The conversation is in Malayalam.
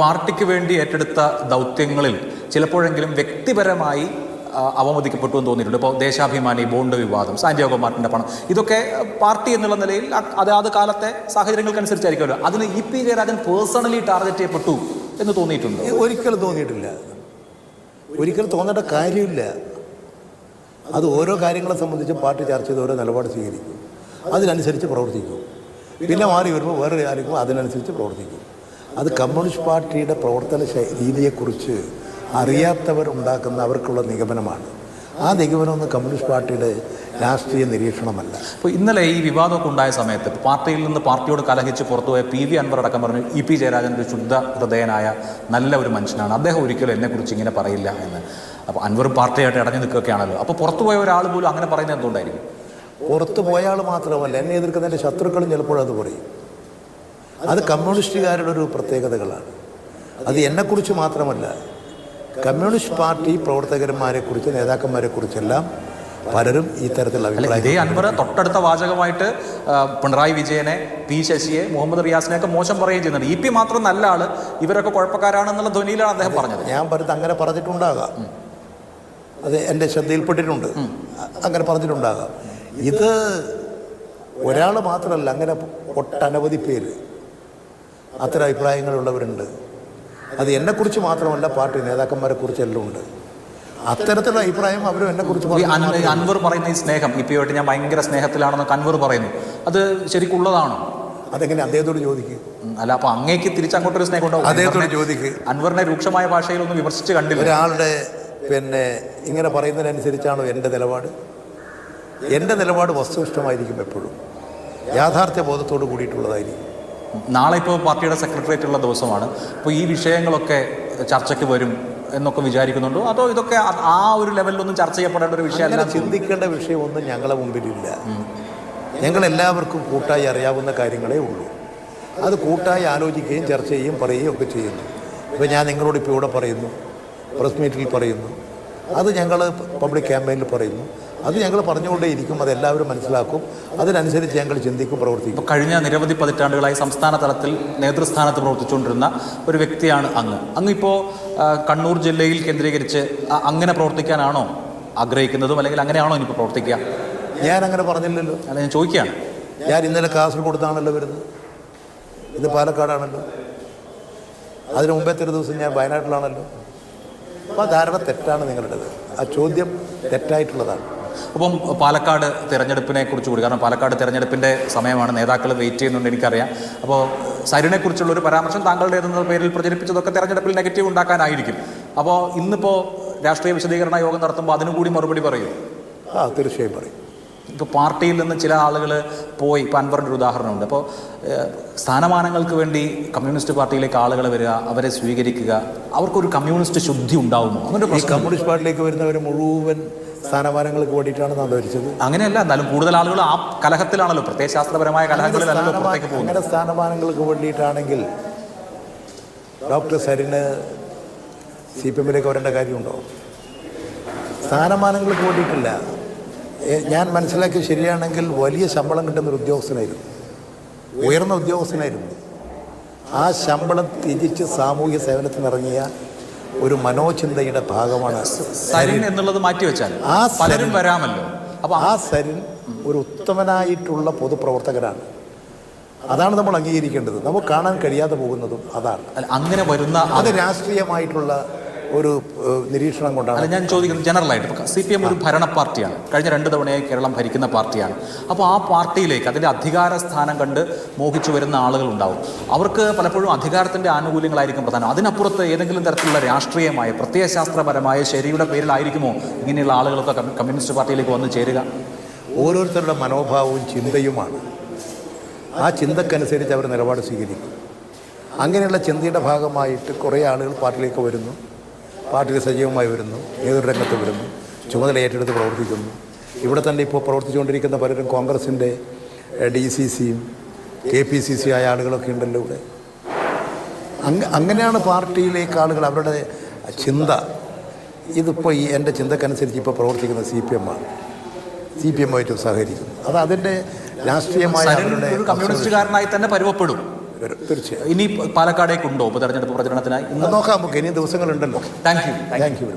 പാർട്ടിക്ക് വേണ്ടി ഏറ്റെടുത്ത ദൗത്യങ്ങളിൽ ചിലപ്പോഴെങ്കിലും വ്യക്തിപരമായി അവമതിക്കപ്പെട്ടു എന്ന് തോന്നിയിട്ടുണ്ട്. ഇപ്പോൾ ദേശാഭിമാനി ബോണ്ട് വിവാദം സാന്റിയാഗോ മാർട്ടിന്റെ പണം ഇതൊക്കെ പാർട്ടി എന്നുള്ള നിലയിൽ അതാത് കാലത്തെ സാഹചര്യങ്ങൾക്കനുസരിച്ചായിരിക്കുമല്ലോ. അതിന് E P Jayarajan personally target ചെയ്യപ്പെട്ടു എന്ന് തോന്നിയിട്ടുണ്ട്. ഒരിക്കലും തോന്നിയിട്ടില്ല. ഒരിക്കലും തോന്നേണ്ട കാര്യമില്ല. അത് ഓരോ കാര്യങ്ങളെ സംബന്ധിച്ച് പാർട്ടി ചർച്ച ചെയ്ത് ഓരോ നിലപാട് സ്വീകരിക്കും. അതിനനുസരിച്ച് പ്രവർത്തിക്കും. പിന്നെ മാറി വരുമ്പോൾ വേറൊരു കാര്യങ്ങൾ അതിനനുസരിച്ച് പ്രവർത്തിക്കും. അത് കമ്മ്യൂണിസ്റ്റ് പാർട്ടിയുടെ പ്രവർത്തന രീതിയെക്കുറിച്ച് അറിയാത്തവർ ഉണ്ടാക്കുന്ന അവർക്കുള്ള നിഗമനമാണ്. ആ നിഗമനമൊന്നും കമ്മ്യൂണിസ്റ്റ് പാർട്ടിയുടെ രാഷ്ട്രീയ നിരീക്ഷണമല്ല. അപ്പോൾ ഇന്നലെ ഈ വിവാദമൊക്കെ ഉണ്ടായ സമയത്ത് പാർട്ടിയിൽ നിന്ന് പാർട്ടിയോട് കലഹിച്ച് പുറത്തുപോയ പി വി അൻവർ അടക്കം പറഞ്ഞു ഇ പി ജയരാജൻ ഒരു ശുദ്ധ ഹൃദയനായ നല്ല ഒരു മനുഷ്യനാണ്. അദ്ദേഹം ഒരിക്കലും എന്നെക്കുറിച്ച് ഇങ്ങനെ പറയില്ല എന്ന്. അപ്പോൾ അൻവർ പാർട്ടിയായിട്ട് ഇടഞ്ഞു നിൽക്കുകയാണല്ലോ അപ്പോൾ പുറത്തുപോയ ഒരാൾ പോലും അങ്ങനെ പറയുന്നത് എന്തുകൊണ്ടായിരിക്കും? പുറത്തു പോയ ആൾ മാത്രമല്ല എന്നെ എതിർക്കുന്നതിന്റെ ശത്രുക്കളും ചിലപ്പോൾ അത് പറയും. അത് കമ്മ്യൂണിസ്റ്റുകാരുടെ ഒരു പ്രത്യേകതകളാണ്. അത് എന്നെക്കുറിച്ച് മാത്രമല്ല കമ്മ്യൂണിസ്റ്റ് പാർട്ടി പ്രവർത്തകന്മാരെക്കുറിച്ച് നേതാക്കന്മാരെക്കുറിച്ചെല്ലാം പലരും ഈ തരത്തിലുള്ള ഇതേ അൻവർ തൊട്ടടുത്ത വാചകമായിട്ട് പിണറായി വിജയനെ പി ശശിയെ മുഹമ്മദ് റിയാസിനെ ഒക്കെ മോശം പറയുകയും ചെയ്യുന്നുണ്ട്. ഇ പി മാത്രം നല്ല ആൾ ഇവരൊക്കെ കുഴപ്പക്കാരാണെന്നുള്ള ധ്വനിയിലാണ് അദ്ദേഹം പറഞ്ഞത്. ഞാൻ പറഞ്ഞത് അങ്ങനെ പറഞ്ഞിട്ടുണ്ടാകാം. അത് എന്റെ ശ്രദ്ധയിൽപ്പെട്ടിട്ടുണ്ട്. അങ്ങനെ പറഞ്ഞിട്ടുണ്ടാകാം. ഇത് ഒരാൾ മാത്രമല്ല അങ്ങനെ ഒട്ടനവധി പേര് അത്തരം അഭിപ്രായങ്ങളുള്ളവരുണ്ട്. അത് എന്നെക്കുറിച്ച് മാത്രമല്ല പാർട്ടി നേതാക്കന്മാരെ കുറിച്ചെല്ലാം ഉണ്ട്. അത്തരത്തിലുള്ള അഭിപ്രായം അവരും അൻ- ഈ അൻവർ പറയുന്ന ഈ സ്നേഹം ഇ പിയുമായിട്ട് ഞാൻ ഭയങ്കര സ്നേഹത്തിലാണെന്നൊക്കെ അൻവർ പറയുന്നു. അത് ശരിക്കുള്ളതാണോ? അതെങ്ങനെ അദ്ദേഹത്തോട് ചോദിക്കും. അല്ല അപ്പൊ അങ്ങേക്ക് തിരിച്ചങ്ങോട്ടൊരു സ്നേഹം ഉണ്ടാവും അദ്ദേഹത്തോട് ചോദിക്കും. അൻവറിനെ രൂക്ഷമായ ഭാഷയിൽ ഭാഷയിലൊന്നും വിമർശിച്ച് കണ്ടില്ല. ഒരാളുടെ പിന്നെ ഇങ്ങനെ പറയുന്നതിനനുസരിച്ചാണോ എന്റെ നിലപാട്? എന്റെ നിലപാട് വസ്തുനിഷ്ഠമായിരിക്കും എപ്പോഴും. യാഥാർത്ഥ്യ ബോധത്തോട് കൂടിയിട്ടുള്ളതായിരിക്കും. നാളെ ഇപ്പോൾ പാർട്ടിയുടെ സെക്രട്ടേറിയറ്റ് ഉള്ള ദിവസമാണ്. അപ്പോൾ ഈ വിഷയങ്ങളൊക്കെ ചർച്ചയ്ക്ക് വരും എന്നൊക്കെ വിചാരിക്കുന്നുണ്ടോ? അതോ ഇതൊക്കെ ആ- ഒരു ലെവലിലൊന്നും ചർച്ച ചെയ്യപ്പെടേണ്ട ഒരു വിഷയം വിഷയമല്ല ചിന്തിക്കേണ്ട വിഷയമൊന്നും ഞങ്ങളുടെ മുമ്പിലില്ല. ഞങ്ങളെല്ലാവർക്കും കൂട്ടായി അറിയാവുന്ന കാര്യങ്ങളേ ഉള്ളൂ. അത് കൂട്ടായി ആലോചിക്കുകയും ചർച്ച ചെയ്യുകയും പറയുകയും ഒക്കെ ചെയ്യുന്നു. ഇപ്പോൾ ഞാൻ നിങ്ങളോട് ഇപ്പോൾ ഇവിടെ പറയുന്നു. പ്രസ് മീറ്റിൽ പറയുന്നു. അത് ഞങ്ങൾ പബ്ലിക് ക്യാമ്പയിനിൽ പറയുന്നു. അത് ഞങ്ങൾ പറഞ്ഞുകൊണ്ടേയിരിക്കും അത് എല്ലാവരും മനസ്സിലാക്കും. അതിനനുസരിച്ച് ഞങ്ങൾ ചിന്തിക്കും പ്രവർത്തിക്കും. ഇപ്പോൾ കഴിഞ്ഞ നിരവധി പതിറ്റാണ്ടുകളായി സംസ്ഥാന തലത്തിൽ നേതൃസ്ഥാനത്ത് പ്രവർത്തിച്ചുകൊണ്ടിരുന്ന ഒരു വ്യക്തിയാണ് അങ്ങ്. അങ്ങ് ഇപ്പോൾ കണ്ണൂർ ജില്ലയിൽ കേന്ദ്രീകരിച്ച് അങ്ങനെ പ്രവർത്തിക്കാനാണോ ആഗ്രഹിക്കുന്നതും അല്ലെങ്കിൽ അങ്ങനെയാണോ ഇനിയിപ്പോൾ പ്രവർത്തിക്കുക? ഞാൻ അങ്ങനെ പറഞ്ഞില്ലല്ലോ. അല്ല ഞാൻ ചോദിക്കുകയാണ്. ഞാൻ ഇന്നലെ കാസർഗോഡത്താണല്ലോ വരുന്നത്. ഇത് പാലക്കാടാണല്ലോ. അതിന് മുമ്പത്തെ ഒരു ദിവസം ഞാൻ വയനാട്ടിലാണല്ലോ. അപ്പോൾ ധാരണ തെറ്റാണ് നിങ്ങളുടേത്. ആ ചോദ്യം തെറ്റായിട്ടുള്ളതാണ്. അപ്പം പാലക്കാട് തിരഞ്ഞെടുപ്പിനെ കുറിച്ച് കൂടി കാരണം പാലക്കാട് തിരഞ്ഞെടുപ്പിന്റെ സമയമാണ് നേതാക്കൾ വെയിറ്റ് ചെയ്യുന്നുണ്ട് എനിക്കറിയാം. അപ്പോൾ സരിനെക്കുറിച്ചുള്ള ഒരു പരാമർശം താങ്കളുടേതെന്ന പേരിൽ പ്രചരിപ്പിച്ചതൊക്കെ തെരഞ്ഞെടുപ്പിൽ നെഗറ്റീവ് ഉണ്ടാക്കാനായിരിക്കും. അപ്പോൾ ഇന്നിപ്പോൾ രാഷ്ട്രീയ വിശദീകരണ യോഗം നടത്തുമ്പോൾ അതിനും കൂടി മറുപടി പറയൂ. ആ തീർച്ചയായും പറയും. ഇപ്പോൾ പാർട്ടിയിൽ നിന്ന് ചില ആളുകൾ പോയി ഇപ്പോൾ അൻവറിന്റെ ഒരു ഉദാഹരണമുണ്ട്. അപ്പോൾ സ്ഥാനമാനങ്ങൾക്ക് വേണ്ടി കമ്മ്യൂണിസ്റ്റ് പാർട്ടിയിലേക്ക് ആളുകൾ വരിക അവരെ സ്വീകരിക്കുക അവർക്കൊരു കമ്മ്യൂണിസ്റ്റ് ശുദ്ധി ഉണ്ടാവുമോ? അങ്ങനെ കമ്മ്യൂണിസ്റ്റ് പാർട്ടിയിലേക്ക് വരുന്നവർ മുഴുവൻ സ്ഥാനമാനങ്ങൾക്ക് വേണ്ടിയിട്ടാണ് നാം ധരിച്ചത് അങ്ങനെയല്ല എന്നാലും കൂടുതൽ ആളുകൾ ആ കലഹത്തിലാണല്ലോ. പ്രത്യയശാസ്ത്രപരമായ കലഹങ്ങളിലല്ലോ പുറത്തേക്ക് പോകുന്നത്. അങ്ങനെ സ്ഥാനമാനങ്ങൾക്ക് വേണ്ടിയിട്ടാണെങ്കിൽ ഡോക്ടർ സരിന് സി പി എമ്മിലേക്ക് വരേണ്ട കാര്യമുണ്ടോ? സ്ഥാനമാനങ്ങൾക്ക് വേണ്ടിയിട്ടില്ല. ഞാൻ മനസ്സിലാക്കി ശരിയാണെങ്കിൽ വലിയ ശമ്പളം കിട്ടുന്ന ഒരു ഉദ്യോഗസ്ഥനായിരുന്നു. ഉയർന്ന ഉദ്യോഗസ്ഥനായിരുന്നു. ആ ശമ്പളം തിരിച്ച് സാമൂഹ്യ സേവനത്തിനിറങ്ങിയ ഒരു മനോചിന്തയുടെ ഭാഗമാണ് സരിൻ എന്നുള്ളത് മാറ്റിവെച്ചാൽ ആ പലരും സരിൻ- വരാമല്ലോ. അപ്പൊ ആ സരിൻ ഒരു ഉത്തമനായിട്ടുള്ള പൊതുപ്രവർത്തകനാണ്. അതാണ് നമ്മൾ അംഗീകരിക്കേണ്ടത്. നമുക്ക് കാണാൻ കഴിയാതെ പോകുന്നതും അതാണ്. അങ്ങനെ വരുന്ന അത് രാഷ്ട്രീയമായിട്ടുള്ള ഒരു നിരീക്ഷണം കൊണ്ടാണ്. ഞാൻ ചോദിക്കുന്നത് ജനറലായിട്ട് സി പി എം ഒരു ഭരണ പാർട്ടിയാണ് കഴിഞ്ഞ രണ്ട് തവണയായി കേരളം ഭരിക്കുന്ന പാർട്ടിയാണ്. അപ്പോൾ ആ പാർട്ടിയിലേക്ക് അതിന്റെ അധികാര സ്ഥാനം കണ്ട് മോഹിച്ചു വരുന്ന ആളുകൾ ഉണ്ടാവും അവർക്ക് പലപ്പോഴും അധികാരത്തിന്റെ ആനുകൂല്യങ്ങളായിരിക്കും പ്രധാനം. അതിനപ്പുറത്ത് ഏതെങ്കിലും തരത്തിലുള്ള രാഷ്ട്രീയമായ പ്രത്യയശാസ്ത്രപരമായ ശരിയുടെ പേരിലായിരിക്കുമോ ഇങ്ങനെയുള്ള ആളുകളൊക്കെ കമ്മ്യൂണിസ്റ്റ് പാർട്ടിയിലേക്ക് വന്ന് ചേരുക? ഓരോരുത്തരുടെ മനോഭാവവും ചിന്തയുമാണ്. ആ ചിന്തക്കനുസരിച്ച് അവർ നിലപാട് സ്വീകരിക്കും. അങ്ങനെയുള്ള ചിന്തയുടെ ഭാഗമായിട്ട് കുറേ ആളുകൾ പാർട്ടിയിലേക്ക് വരുന്നു. പാർട്ടിയിൽ സജീവമായി വരുന്നു ഏതൊരു രംഗത്ത് വരുന്നു ചുമതല ഏറ്റെടുത്ത് പ്രവർത്തിക്കുന്നു. ഇവിടെ തന്നെ ഇപ്പോൾ പ്രവർത്തിച്ചുകൊണ്ടിരിക്കുന്ന പലരും കോൺഗ്രസിന്റെ ഡി സി സിയും കെ പി സി സി ആയ ആളുകളൊക്കെ ഉണ്ടല്ലോ ഇവിടെ. അങ്ങ അങ്ങനെയാണ് പാർട്ടിയിലേക്ക് ആളുകൾ അവരുടെ ചിന്ത. ഇതിപ്പോൾ ഈ എന്റെ ചിന്തക്കനുസരിച്ച് ഇപ്പോൾ പ്രവർത്തിക്കുന്ന സി പി എം ആണ്. സി പി എമ്മായിട്ട് സഹകരിക്കുന്നു. അത് അതിന്റെ രാഷ്ട്രീയമായ കമ്മ്യൂണിസ്റ്റുകാരനായി തന്നെ പരുവപ്പെടും. വരും. തീർച്ചയായും. ഇനി പാലക്കാടേക്കുണ്ടോ ഉപതെരഞ്ഞെടുപ്പ് പ്രചരണത്തിനായി നോക്കാം നമുക്ക് ഇനി ദിവസങ്ങളുണ്ടല്ലോ. Thank you thank you